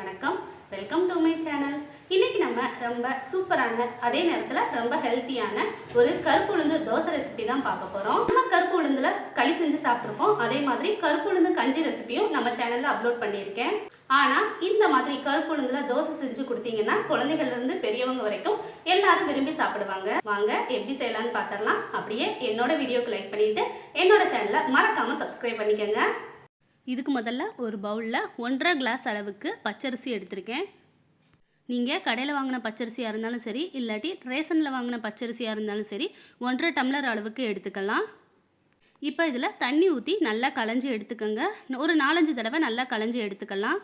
வணக்கம். Welcome to my channel இன்னைக்கு நம்ம ரொம்ப சூப்பரான அதே நேரத்தில் ரொம்ப ஹெல்த்தியான ஒரு கருப்புளுந்து தோசை ரெசிபி தான் பார்க்க போகிறோம் நம்ம கருப்பு களி செஞ்சு சாப்பிட்ருப்போம் அதே மாதிரி கருப்பு உளுந்து கஞ்சி ரெசிபியும் நம்ம சேனலில் அப்லோட் பண்ணியிருக்கேன். ஆனால் இந்த மாதிரி கருப்பு உளுந்தில் தோசை செஞ்சு கொடுத்தீங்கன்னா குழந்தைகள்லேருந்து பெரியவங்க வரைக்கும் எல்லாரும் விரும்பி சாப்பிடுவாங்க. வாங்க எப்படி செய்யலான்னு பார்த்துடலாம். அப்படியே என்னோட வீடியோக்கு லைக் பண்ணிவிட்டு என்னோட சேனலை மறக்காமல் சப்ஸ்கிரைப் பண்ணிக்கோங்க. இதுக்கு முதல்ல ஒரு பவுலில் ஒன்றரை கிளாஸ் அளவுக்கு பச்சரிசி எடுத்திருக்கேன். நீங்கள் கடையில் வாங்கின பச்சரிசியாக இருந்தாலும் சரி இல்லாட்டி ரேஷனில் வாங்கின பச்சரிசியாக இருந்தாலும் சரி ஒன்றரை டம்ளர் அளவுக்கு எடுத்துக்கலாம். இப்போ இதில் தண்ணி ஊற்றி நல்லா களைஞ்சி எடுத்துக்கோங்க. ஒரு நாலஞ்சு தடவை நல்லா களைஞ்சி எடுத்துக்கலாம்.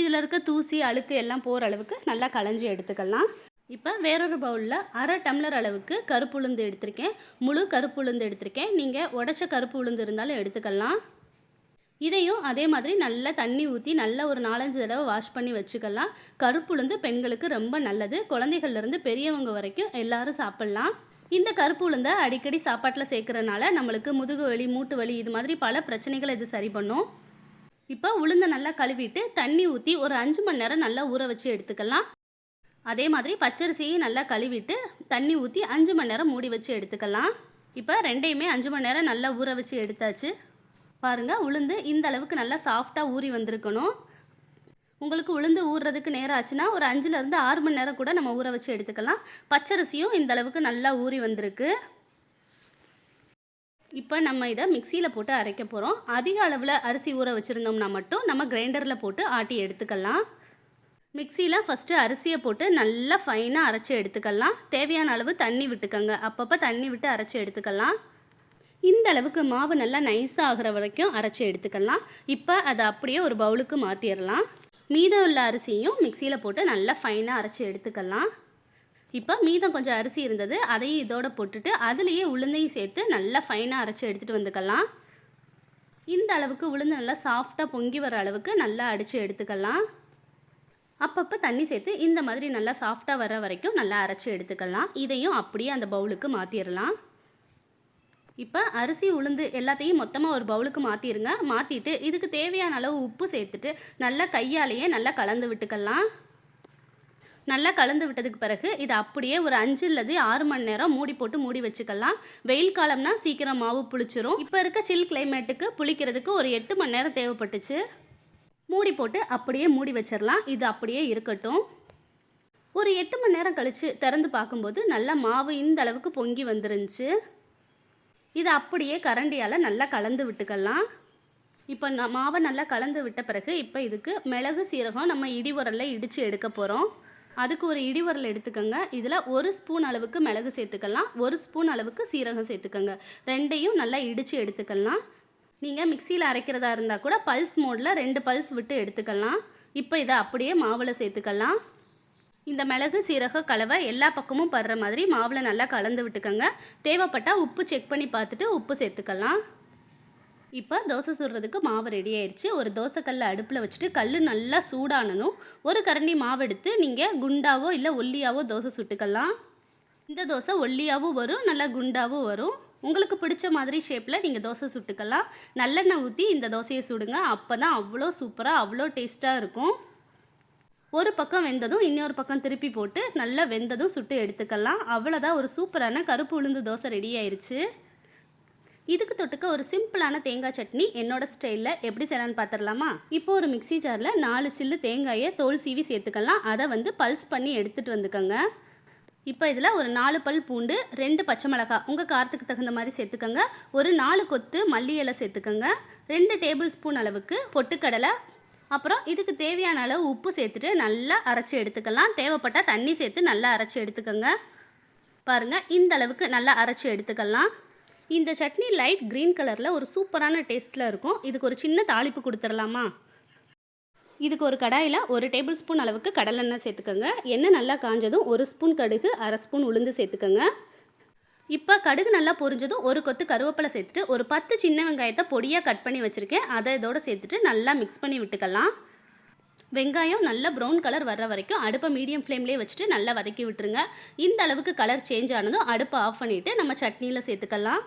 இதில் இருக்க தூசி அழுக்கு எல்லாம் போகிற அளவுக்கு நல்லா களைஞ்சி எடுத்துக்கலாம். இப்போ வேறொரு பவுலில் அரை டம்ளர் அளவுக்கு கருப்பு உளுந்து எடுத்திருக்கேன். முழு கருப்பு உளுந்து எடுத்திருக்கேன். நீங்கள் உடச்ச கருப்பு உளுந்து இருந்தாலும் எடுத்துக்கலாம். இதையும் அதே மாதிரி நல்லா தண்ணி ஊற்றி நல்லா ஒரு நாலஞ்சு தடவை வாஷ் பண்ணி வச்சுக்கலாம். கருப்புளுந்து பெண்களுக்கு ரொம்ப நல்லது. குழந்தைகள்லேருந்து பெரியவங்க வரைக்கும் எல்லாரும் சாப்பிட்லாம். இந்த கருப்பு உளுந்தை அடிக்கடி சாப்பாட்டில் சேர்க்குறதுனால நம்மளுக்கு முதுகு வலி மூட்டு வலி இது மாதிரி பல பிரச்சனைகளை இது சரி பண்ணும். இப்போ உளுந்தை நல்லா கழுவிட்டு தண்ணி ஊற்றி ஒரு அஞ்சு மணி நேரம் நல்லா ஊற வச்சு எடுத்துக்கலாம். அதே மாதிரி பச்சரிசியையும் நல்லா கழுவிட்டு தண்ணி ஊற்றி அஞ்சு மணி நேரம் மூடி வச்சு எடுத்துக்கலாம். இப்போ ரெண்டையுமே அஞ்சு மணி நேரம் நல்லா ஊற வச்சு எடுத்தாச்சு. பாருங்கள் உளுந்து இந்த அளவுக்கு நல்லா சாஃப்டாக ஊறி வந்திருக்கணும். உங்களுக்கு உளுந்து ஊறுறதுக்கு நேரம் ஆச்சுன்னா ஒரு அஞ்சுலேருந்து ஆறு மணி நேரம் கூட நம்ம ஊற வச்சு எடுத்துக்கலாம். பச்சரிசியும் இந்த அளவுக்கு நல்லா ஊறி வந்திருக்கு. இப்போ நம்ம இதை மிக்சியில் போட்டு அரைக்க போகிறோம் அதிக அளவில் அரிசி ஊற வச்சுருந்தோம்னா மட்டும் நம்ம கிரைண்டரில் போட்டு ஆட்டி எடுத்துக்கலாம். மிக்சியில் ஃபஸ்ட்டு அரிசியை போட்டு நல்லா ஃபைனாக அரைச்சி எடுத்துக்கலாம். தேவையான அளவு தண்ணி விட்டுக்கோங்க. அப்பப்போ தண்ணி விட்டு அரைச்சி எடுத்துக்கலாம். இந்த அளவுக்கு மாவு நல்லா நைஸாக ஆகிற வரைக்கும் அரைச்சி எடுத்துக்கலாம். இப்போ அதை அப்படியே ஒரு பவுலுக்கு மாற்றிடலாம் மீதம் உள்ள அரிசியும் மிக்சியில் போட்டு நல்லா ஃபைனாக அரைச்சி எடுத்துக்கலாம். இப்போ மீதம் கொஞ்சம் அரிசி இருந்தது அதையும் இதோட போட்டுட்டு அதுலேயே உளுந்தையும் சேர்த்து நல்லா ஃபைனாக அரைச்சி எடுத்துகிட்டு வந்துக்கலாம். இந்த அளவுக்கு உளுந்து நல்லா சாஃப்டாக பொங்கி வர அளவுக்கு நல்லா அடித்து எடுத்துக்கலாம். அப்பப்போ தண்ணி சேர்த்து இந்த மாதிரி நல்லா சாஃப்டாக வர வரைக்கும் நல்லா அரைச்சி எடுத்துக்கலாம். இதையும் அப்படியே அந்த பவுலுக்கு மாற்றிடலாம் இப்போ அரிசி உளுந்து எல்லாத்தையும் மொத்தமாக ஒரு பவுலுக்கு மாற்றிடுங்க மாற்றிட்டு இதுக்கு தேவையான அளவு உப்பு சேர்த்துட்டு நல்லா கையாலேயே நல்லா கலந்து விட்டுக்கலாம். நல்லா கலந்து விட்டதுக்கு பிறகு இதை அப்படியே ஒரு அஞ்சு இல்லது ஆறு மணி நேரம் மூடி போட்டு மூடி வச்சுக்கலாம். வெயில் காலம்னா சீக்கிரம் மாவு புளிச்சிரும். இப்போ இருக்க சில் கிளைமேட்டுக்கு புளிக்கிறதுக்கு ஒரு எட்டு மணி நேரம் தேவைப்பட்டுச்சு. மூடி போட்டு அப்படியே மூடி வச்சிடலாம் இது அப்படியே இருக்கட்டும். ஒரு எட்டு மணி நேரம் கழித்து திறந்து பார்க்கும்போது நல்லா மாவு இந்த அளவுக்கு பொங்கி வந்துருந்துச்சு. இதை அப்படியே கரண்டியால் நல்லா கலந்து விட்டுக்கலாம். இப்போ நான் மாவை நல்லா கலந்து விட்ட பிறகு இப்போ இதுக்கு மிளகு சீரகம் நம்ம இடிவுரலில் இடித்து எடுக்க போகிறோம் அதுக்கு ஒரு இடிவுரல் எடுத்துக்கோங்க. இதில் ஒரு ஸ்பூன் அளவுக்கு மிளகு சேர்த்துக்கலாம். ஒரு ஸ்பூன் அளவுக்கு சீரகம் சேர்த்துக்கோங்க. ரெண்டையும் நல்லா இடித்து எடுத்துக்கலாம். நீங்கள் மிக்சியில் அரைக்கிறதா இருந்தால் கூட பல்ஸ் மோடில் ரெண்டு பல்ஸ் விட்டு எடுத்துக்கலாம். இப்போ இதை அப்படியே மாவில் சேர்த்துக்கலாம். இந்த மிளகு சீரக கலவை எல்லா பக்கமும் படுற மாதிரி மாவில் நல்லா கலந்து விட்டுக்கோங்க. தேவைப்பட்டால் உப்பு செக் பண்ணி பார்த்துட்டு உப்பு சேர்த்துக்கலாம். இப்போ தோசை சுடுறதுக்கு மாவு ரெடி ஆயிடுச்சு ஒரு தோசைக்கல்லை அடுப்பில் வச்சுட்டு கல் நல்லா சூடானதும் ஒரு கரண்டி மாவு எடுத்து நீங்கள் குண்டாவோ இல்லை ஒல்லியாவோ தோசை சுட்டுக்கலாம். இந்த தோசை ஒல்லியாகவும் வரும் நல்லா குண்டாகவும் வரும். உங்களுக்கு பிடிச்ச மாதிரி ஷேப்பில் நீங்கள் தோசை சுட்டுக்கலாம். நல்லெண்ணெய் ஊற்றி இந்த தோசையை சுடுங்க. அப்போ தான் அவ்வளோ சூப்பராக அவ்வளோ டேஸ்ட்டாக இருக்கும். ஒரு பக்கம் வெந்ததும் இன்னொரு பக்கம் திருப்பி போட்டு நல்லா வெந்ததும் சுட்டு எடுத்துக்கலாம். அவ்வளோதான் ஒரு சூப்பரான கருப்பு உளுந்து தோசை ரெடி ஆயிடுச்சு இதுக்கு தொட்டுக்க ஒரு சிம்பிளான தேங்காய் சட்னி என்னோட ஸ்டைலில் எப்படி செய்யலான்னு பார்த்துடலாமா இப்போ ஒரு மிக்ஸி ஜாரில் நாலு சில்லு தேங்காயை தோல் சீவி சேர்த்துக்கலாம். அதை வந்து பல்ஸ் பண்ணி எடுத்துகிட்டு வந்துக்கோங்க. இப்போ இதில் ஒரு நாலு பல் பூண்டு ரெண்டு பச்சை மிளகாய் உங்கள் காரத்துக்கு தகுந்த மாதிரி சேர்த்துக்கோங்க. ஒரு நாலு கொத்து மல்லி இலை சேர்த்துக்கோங்க. ரெண்டு டேபிள் ஸ்பூன் அளவுக்கு பொட்டுக்கடலை அப்புறம் இதுக்கு தேவையான அளவு உப்பு சேர்த்துட்டு நல்லா அரைச்சி எடுத்துக்கலாம். தேவைப்பட்டால் தண்ணி சேர்த்து நல்லா அரைச்சி எடுத்துக்கோங்க. பாருங்கள் இந்த அளவுக்கு நல்லா அரைச்சி எடுத்துக்கலாம். இந்த சட்னி லைட் க்ரீன் கலரில் ஒரு சூப்பரான டேஸ்ட்டில் இருக்கும். இதுக்கு ஒரு சின்ன தாளிப்பு கொடுத்துடலாமா? இதுக்கு ஒரு கடாயில் ஒரு டேபிள் ஸ்பூன் அளவுக்கு கடலெண்ணெய் சேர்த்துக்கோங்க. எண்ணெய் நல்லா காஞ்சதும் ஒரு ஸ்பூன் கடுகு அரை ஸ்பூன் உளுந்து சேர்த்துக்கோங்க. இப்போ கடுகு நல்லா பொரிஞ்சதும் ஒரு கொத்து கருவேப்பிலை சேர்த்துட்டு ஒரு பத்து சின்ன வெங்காயத்தை பொடியாக கட் பண்ணி வச்சுருக்கேன். அதை இதோட சேர்த்துட்டு நல்லா மிக்ஸ் பண்ணி விட்டுக்கலாம். வெங்காயம் நல்லா ப்ரௌன் கலர் வர்ற வரைக்கும் அடுப்பை மீடியம் ஃப்ளேம்லேயே வச்சுட்டு நல்லா வதக்கி விட்டுருங்க. இந்த அளவுக்கு கலர் சேஞ்ச் ஆனதும் அடுப்பை ஆஃப் பண்ணிவிட்டு நம்ம சட்னியில் சேர்த்துக்கலாம்.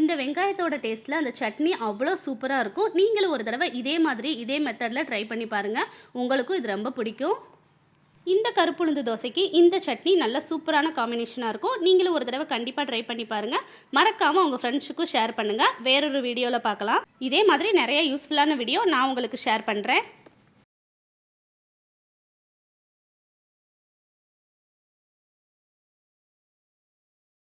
இந்த வெங்காயத்தோட டேஸ்ட்டில் அந்த சட்னி அவ்வளோ சூப்பராக இருக்கும். நீங்களும் ஒரு தடவை இதே மாதிரி இதே மெத்தடில் ட்ரை பண்ணி பாருங்கள் உங்களுக்கும் இது ரொம்ப பிடிக்கும். இந்த கருப்புளுந்து தோசைக்கு இந்த சட்னி நல்ல சூப்பரான காம்பினேஷனாக இருக்கும். நீங்களும் ஒரு தடவை கண்டிப்பாக ட்ரை பண்ணி பாருங்கள் மறக்காமல் உங்கள் ஃப்ரெண்ட்ஸுக்கும் ஷேர் பண்ணுங்கள் வேறொரு வீடியோவில் பார்க்கலாம். இதே மாதிரி நிறைய யூஸ்ஃபுல்லான வீடியோ நான் உங்களுக்கு ஷேர் பண்ணுறேன்